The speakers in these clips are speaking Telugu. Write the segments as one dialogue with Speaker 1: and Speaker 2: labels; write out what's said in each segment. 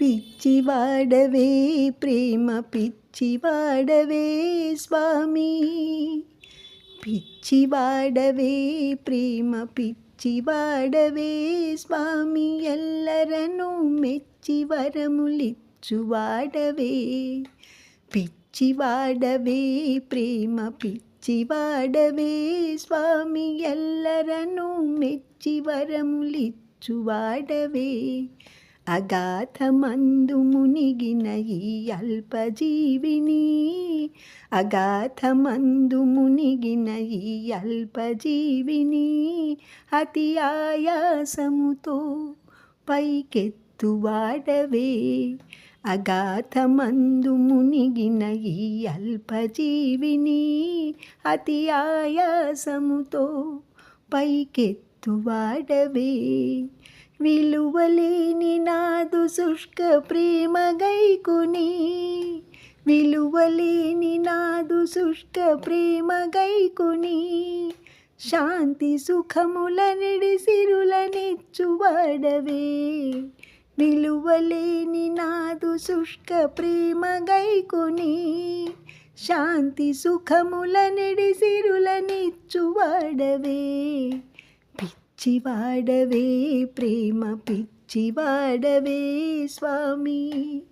Speaker 1: పిచ్చివాడవే ప్రేమ పిచ్చివాడవే స్వామి. పిచ్చివాడవే ప్రేమ పిచ్చివాడవే స్వామి. ఎల్లరను మెచ్చి వరములిచ్చువాడవే. పిచ్చివాడవే ప్రేమ పిచ్చివాడవే స్వామి. ఎల్లరను మెచ్చి వరములిచ్చువాడవే. అగాథమందు మునిగిన ఈ అల్పజీవిని అగాథమందు మునిగిన ఈ అల్పజీవిని అతి ఆయాసముతో పైకెత్తువాడవే. అగాథమందు మునిగిన ఈ అల్పజీవిని అతి ఆయాసముతో పైకెత్తువాడవే. విలువలేని నాదు శుష్క ప్రేమ గైకుని. విలువలేని నాదు శుష్క ప్రేమ గైకుని. శాంతి సుఖముల నిడిసిరుల నెచ్చువాడవే. విలువలేని నాదు శుష్క ప్రేమ గైకుని. శాంతి సుఖముల నిడిసిరుల నెచ్చువాడవే. పిచ్చివాడవే ప్రేమ పిచ్చివాడవే స్వామి.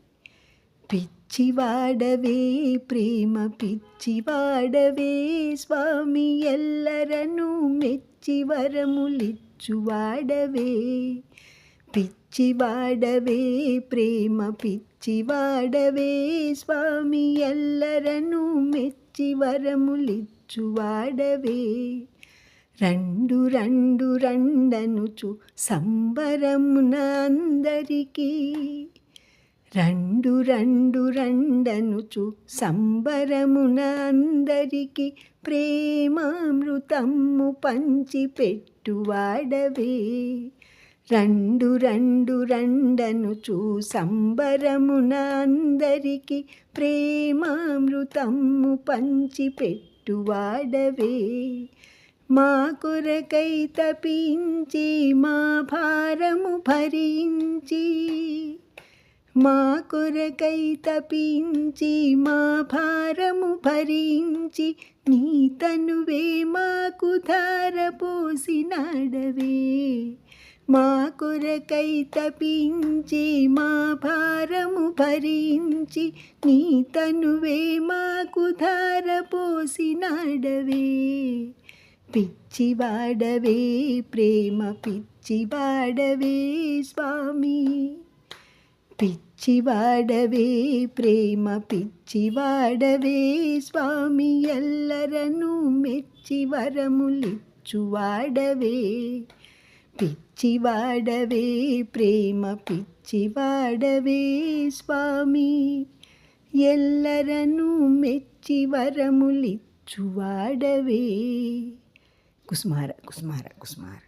Speaker 1: పిచ్చివాడవే ప్రేమ పిచ్చివాడవే స్వామి. ఎల్లరను మెచ్చి వరములిచ్చువాడవే. పిచ్చివాడవే ప్రేమ పిచ్చివాడవే స్వామి. ఎల్లరను మెచ్చి వరములిచ్చువాడవే. రెండు రెండు రెండనుచు సంబరమున అందరికీ. రెండు రెండు రెండనుచు సంబరమున అందరికీ ప్రేమామృతము పంచిపెట్టువాడవే. రెండు రెండు రెండనుచు సంబరమున అందరికీ ప్రేమామృతము పంచిపెట్టువాడవే. మా కొరకై తపించి మా భారము భరించి. మా కొరకై తపించి మా భారము భరించి. నీ తనువే మాకు ధార పోసినాడవే మా కొరకై తపించి మా భారము భరించి. నీ తనువే మాకు ధార పోసినాడవే పిచ్చివాడవే ప్రేమ పిచ్చివాడవే స్వామి. పిచ్చివాడవే ప్రేమ పిచ్చివాడవే స్వామి. ఎల్లరను మెచ్చి వరములిచ్చువాడవే పిచ్చివాడవే ప్రేమ పిచ్చివాడవే స్వామి. ఎల్లరను మెచ్చి వరములిచ్చువాడవే കുസ്മാര കുസ്മാര കുസ്മാര